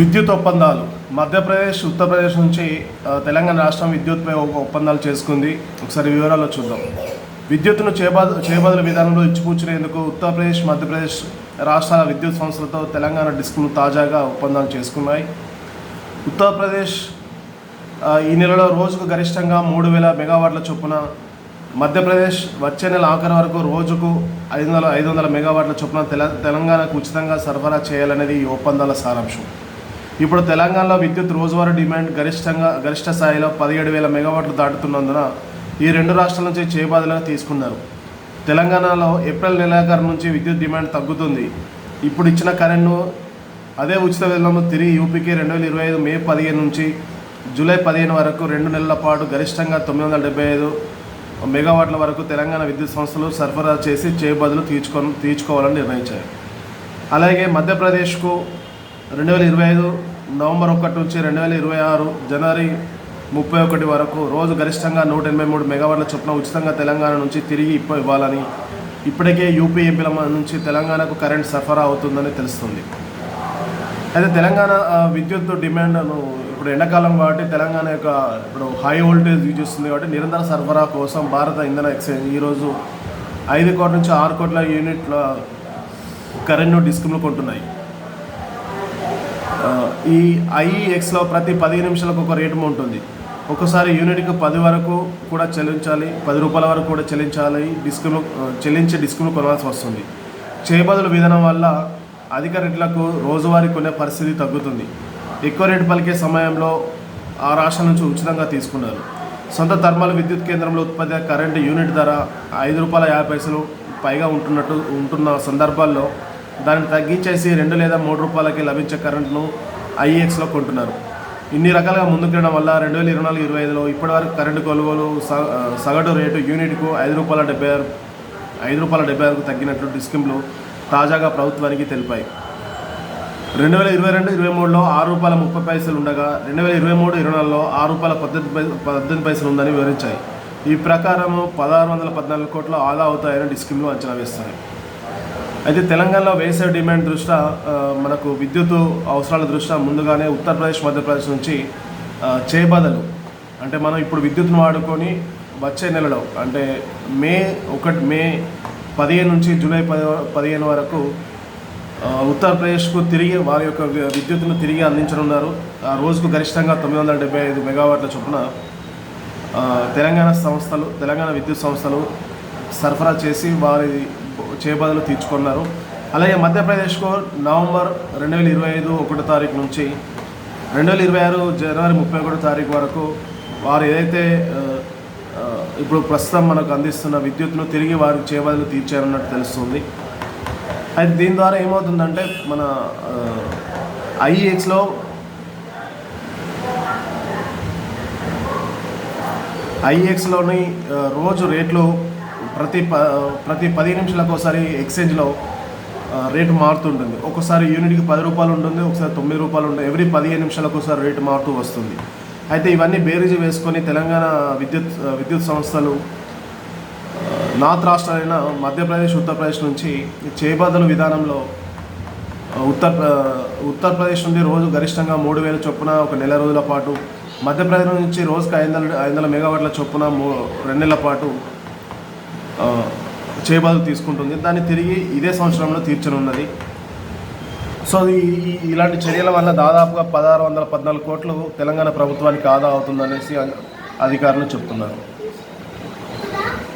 విద్యుత్ ఒప్పందాలు. మధ్యప్రదేశ్ ఉత్తరప్రదేశ్ నుంచి తెలంగాణ రాష్ట్రం విద్యుత్పై ఒక ఒప్పందాలు చేసుకుంది. ఒకసారి వివరాల్లో చూద్దాం. విద్యుత్తును చేబద చేబదుల విధానంలో ఇచ్చిపుచ్చునేందుకు ఉత్తరప్రదేశ్ మధ్యప్రదేశ్ రాష్ట్రాల విద్యుత్ సంస్థలతో తెలంగాణ డిస్కులు తాజాగా ఒప్పందాలు చేసుకున్నాయి. ఉత్తరప్రదేశ్ ఈ నెలలో రోజుకు గరిష్టంగా మూడు వేల మెగావాట్ల చొప్పున మధ్యప్రదేశ్ వచ్చే నెల ఆఖరి వరకు రోజుకు ఐదు వందల ఐదు వందల మెగావాట్ల చొప్పున తెల తెలంగాణకు ఉచితంగా సరఫరా చేయాలనేది ఈ ఒప్పందాల సారాంశం. ఇప్పుడు తెలంగాణలో విద్యుత్ రోజువారీ డిమాండ్ గరిష్టంగా గరిష్ట స్థాయిలో పదిహేడు వేల మెగావాట్లు దాటుతున్నందున ఈ రెండు రాష్ట్రాల నుంచి చేయబాదులుగా తీసుకున్నారు. తెలంగాణలో ఏప్రిల్ నెలాఖరు నుంచి విద్యుత్ డిమాండ్ తగ్గుతుంది. ఇప్పుడు ఇచ్చిన కరెంట్ను అదే ఉచిత విధానంలో తిరిగి యూపీకి రెండు వేల ఇరవై ఐదు మే పదిహేను నుంచి జూలై పదిహేను వరకు రెండు నెలల పాటు గరిష్టంగా తొమ్మిది వందల డెబ్బై ఐదు మెగావాట్ల వరకు తెలంగాణ విద్యుత్ సంస్థలు సరఫరా చేసి చేయబదులు తీర్చుకో తీర్చుకోవాలని నిర్ణయించాయి అలాగే మధ్యప్రదేశ్కు రెండు వేల ఇరవై ఐదు నవంబర్ ఒకటి నుంచి రెండు వేల ఇరవై ఆరు జనవరి ముప్పై ఒకటి వరకు రోజు గరిష్టంగా నూట ఎనభై మూడు మెగావాట్ల చొప్పున ఉచితంగా తెలంగాణ నుంచి తిరిగి ఇప్ప ఇవ్వాలని ఇప్పటికే యూపీ ఎంపీల నుంచి తెలంగాణకు కరెంట్ సరఫరా అవుతుందని తెలుస్తుంది. అయితే తెలంగాణ విద్యుత్ డిమాండ్ను ఇప్పుడు ఎండాకాలం కాబట్టి తెలంగాణ యొక్క ఇప్పుడు హై వోల్టేజ్ యూజ్ చేస్తుంది కాబట్టి నిరంతర సరఫరా కోసం భారత ఇంధన ఎక్స్చేంజ్ ఈరోజు ఐదు కోట్ల నుంచి ఆరు కోట్ల యూనిట్ల కరెంట్ను డిస్క్లు కొంటున్నాయి. ఈ ఐఈఎక్స్లో ప్రతి పది నిమిషాలకు ఒక రేటు ఉంటుంది. ఒక్కసారి యూనిట్కి పది వరకు కూడా చెల్లించాలి పది రూపాయల వరకు కూడా చెల్లించాలి డిస్కులు చెల్లించే డిస్కులు కొనాల్సి వస్తుంది. చేయబదులు విధానం వల్ల అధిక రేట్లకు రోజువారీ కొనే పరిస్థితి తగ్గుతుంది. ఎక్కువ రేటు పలికే సమయంలో ఆ రాష్ట్రం నుంచి ఉచితంగా తీసుకున్నారు. సొంత థర్మల్ విద్యుత్ కేంద్రంలో ఉత్పత్తి కరెంటు యూనిట్ ధర ఐదు రూపాయల యాభై పైసలు పైగా ఉంటున్నట్టు ఉంటున్న సందర్భాల్లో దాన్ని తగ్గించేసి రెండు లేదా మూడు రూపాయలకి లభించే కరెంట్ను ఐఏఎక్స్లో కొంటున్నారు. ఇన్ని రకాలుగా ముందుకెళ్ళడం వల్ల రెండు వేల ఇరవై నాలుగు ఇరవై ఐదులో ఇప్పటివరకు కరెంటు కొనుగోలు సగటు రేటు యూనిట్కు ఐదు రూపాయల డెబ్బై ఆరు ఐదు రూపాయల డెబ్బై ఆరుకు తగ్గినట్లు డిస్కింలు తాజాగా ప్రభుత్వానికి తెలిపాయి. రెండు వేల ఇరవై రెండు ఇరవై మూడులో ఆరు రూపాయల ముప్పై పైసలు ఉండగా రెండు వేల ఇరవై మూడు ఇరవై నాలుగులో ఆరు రూపాయల పద్దెనిమిది పై పద్దెనిమిది పైసలు ఉందని వివరించాయి. ఈ ప్రకారం పదహారు వందల పద్నాలుగు కోట్ల ఆదా అవుతాయని డిస్కిమ్లు అంచనా వేస్తాయి అయితే తెలంగాణలో వేసవి డిమాండ్ దృష్ట్యా మనకు విద్యుత్ అవసరాల దృష్ట్యా ముందుగానే ఉత్తరప్రదేశ్ మధ్యప్రదేశ్ నుంచి ఆ, అంటే మనం ఇప్పుడు విద్యుత్ను వాడుకొని వచ్చే నెలలో అంటే మే ఒకటి మే పదిహేను నుంచి జూలై పది పదిహేను వరకు ఉత్తరప్రదేశ్కు తిరిగి వారి యొక్క విద్యుత్తును తిరిగి అందించనున్నారు. ఆ రోజుకు గరిష్టంగా తొమ్మిది వందల డెబ్బై ఐదు మెగావాట్ల చొప్పున తెలంగాణ సంస్థలు తెలంగాణ విద్యుత్ సంస్థలు సరఫరా చేసి వారి చేబదులు తీర్చుకున్నారు. అలాగే మధ్యప్రదేశ్కు నవంబర్ రెండు వేల ఇరవై ఐదు ఒకటో తారీఖు నుంచి రెండు వేల ఇరవై ఆరు జనవరి ముప్పై ఒకటో తారీఖు వరకు వారు ఏదైతే ఇప్పుడు ప్రస్తుతం మనకు అందిస్తున్న విద్యుత్ను తిరిగి వారికి చేబదులు తీర్చారన్నట్టు తెలుస్తుంది. అయితే దీని ద్వారా ఏమవుతుందంటే మన ఐఈఎక్స్లో ఐఎక్స్లోని రోజు రేట్లు ప్రతి ప ప్రతి పది నిమిషాలకు ఒకసారి ఎక్స్చేంజ్లో రేటు మారుతుంటుంది. ఒకసారి యూనిట్కి పది రూపాయలు ఉంటుంది ఒకసారి తొమ్మిది రూపాయలు ఉంటుంది. ఎవ్రీ పదిహేను నిమిషాలకు ఒకసారి రేటు మారుతూ వస్తుంది. అయితే ఇవన్నీ బేరీజు వేసుకొని తెలంగాణ విద్యుత్ విద్యుత్ సంస్థలు నార్త్ రాష్ట్రాలైన మధ్యప్రదేశ్ ఉత్తరప్రదేశ్ నుంచి చేపదల విధానంలో ఉత్తర్ ఉత్తరప్రదేశ్ నుండి రోజు గరిష్టంగా మూడు వేల చొప్పున ఒక నెల రోజుల పాటు మధ్యప్రదేశ్ నుంచి రోజుకి ఐదు వందల ఐదు వందల మెగావాట్ల చొప్పున మూ రెండు నెలల పాటు ఆ, తీసుకుంటుంది. దాన్ని తిరిగి ఇదే సంవత్సరంలో తీర్చనున్నది. సో ఈ- ఇలాంటి చర్యల వల్ల దాదాపుగా పదహారు వందల పద్నాలుగు కోట్లు తెలంగాణ ప్రభుత్వానికి ఆదా అవుతుందనేసి అధికారులు చెప్తున్నారు.